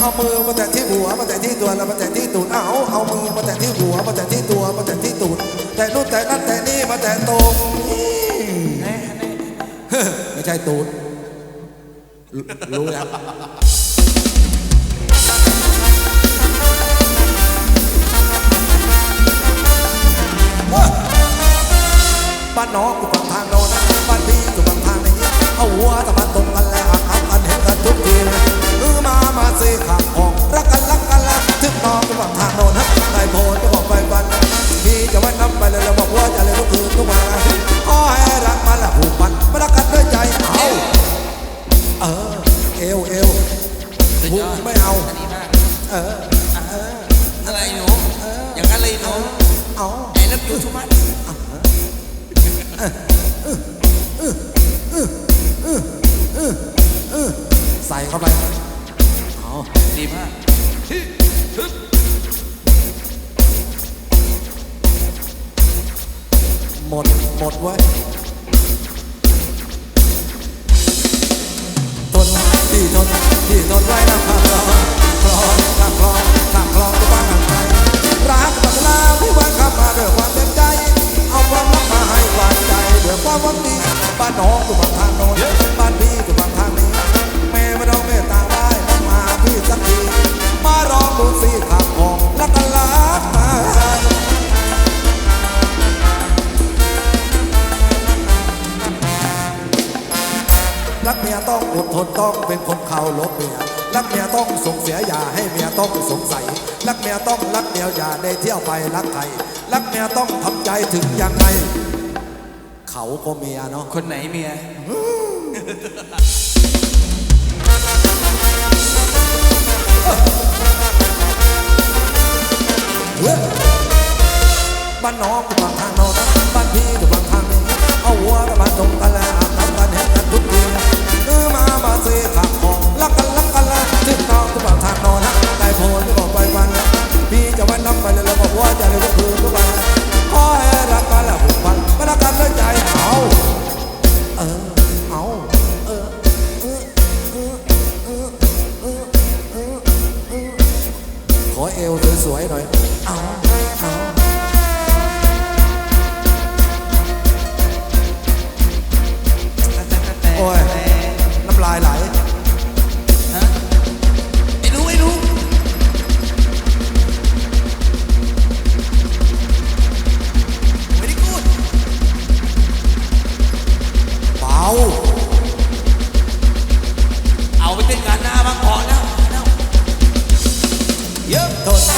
เอามือมาแตะที่หัวมาแตะที่ตัวแล้วมาแตะที่ตูดเอาเอามือมาแตะที่หัวมาแตะที่ตัวมาแตะที่ตูดแต่นู่นแต่นั่นแต่นี่มาแตะตรงนี่ไม่ใช่ตูดรู้แล้วบ้านน้องกู ใส่เข้าไปเอาดีมากหมด หมดไว้ทนที่ทนที่ทน ต้องอดทนต้องเป็นคนเขาลบเมียรักเมียต้องส่งเสียอย่าให้เมียต้องสงสัย รักเมียต้องรักเดียวอย่าได้เที่ยวไปรักใครรักเมียต้องทำใจถึงยังไงเขาก็เมียเนาะคนไหนเมียบ้านน้องอยู่บางทางนอนบ้านพี่อยู่บางทางนึงเอาหัวกั อวสวยๆหน่อย เอาเอาโอ้ย น้ำลายไหลฮะไม่รู้ไม่รู้ very good เบาเอาไปเต้นงานหน้าบ้างพอ よっと。